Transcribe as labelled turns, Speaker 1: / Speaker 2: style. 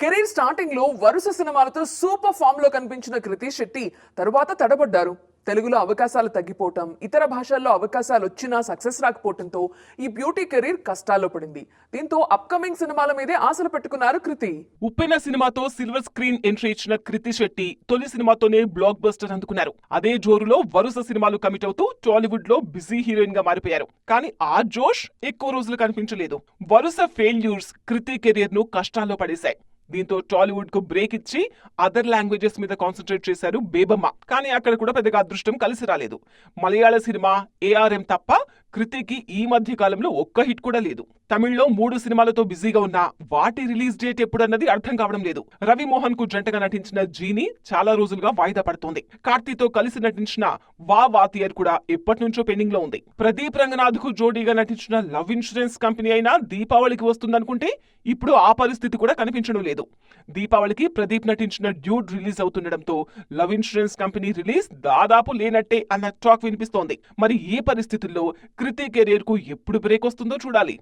Speaker 1: Career స్టార్టింగ్లో వరుస సినిమాలతో సూపర్ ఫామ్లో కనిపించిన కృతి శెట్టి తరువాత తడబడ్డారు. తెలుగులో అవకాశాలు తగ్గిపోవటం ఇతర భాషల్లో అవకాశాలు వచ్చినా సక్సెస్ రాకపోవటంతో ఈ బ్యూటీ కెరీర్ కష్టాల్లో పడింది. దీంతో అప్కమింగ్ సినిమాల మీదే ఆశలు పెట్టుకున్నారు కృతి.
Speaker 2: ఉప్పెన సినిమాతో సిల్వర్ స్క్రీన్ ఎంట్రీ ఇచ్చిన కృతి శెట్టి తొలి సినిమాతోనే బ్లాక్ బస్టర్ అందుకున్నారు. అదే జోరులో వరుస సినిమాలు కమిట్ అవుతూ టాలీవుడ్లో బిజీ హీరోయిన్గా మారిపోయారు. కానీ ఆ జోష్ ఎక్కువ రోజులు కనిపించలేదు. వరుస ఫెయిల్యూర్స్ కృతి కెరీర్ను కష్టాల్లో పడేశాయి. దీంతో టాలీవుడ్కు బ్రేక్ ఇచ్చి అదర్ లాంగ్వేజెస్ మీద కాన్సన్ట్రేట్ చేశారు బేబమ్మ. కానీ అక్కడ కూడా పెద్దగా అదృష్టం కలిసి రాలేదు. మలయాళ సినిమా ఏఆర్ఎం తప్ప కృతికి ఈ మధ్య కాలంలో ఒక్క హిట్ కూడా లేదు. తమిళ్ళో మూడు సినిమాలతో బిజీగా ఉన్న వాటి రిలీజ్ డేట్ ఎప్పుడన్నది అర్థం కావడం లేదు. రవి మోహన్కు జంటగా నటించిన జీని చాలా రోజులుగా వాయిదా పడుతోంది. కార్తీతో కలిసి నటించిన వా వాతియర్ కూడా ఎప్పటి నుంచో పెండింగ్లో ఉంది. ప్రదీప్ రంగనాథ్కు జోడీగా నటించిన లవ్ ఇన్సూరెన్స్ కంపెనీ అయినా దీపావళికి వస్తుందనుకుంటే ఇప్పుడు ఆ పరిస్థితి కూడా కనిపించడం లేదు. దీపావళికి ప్రదీప్ నటించిన డ్యూడ్ రిలీజ్ అవుతుండటంతో లవ్ ఇన్సూరెన్స్ కంపెనీ రిలీజ్ దాదాపు లేనట్టే అన్న టాక్ వినిపిస్తోంది. మరి ఈ పరిస్థితుల్లో కృతి కెరీర్కు ఎప్పుడు బ్రేక్ వస్తుందో చూడాలి.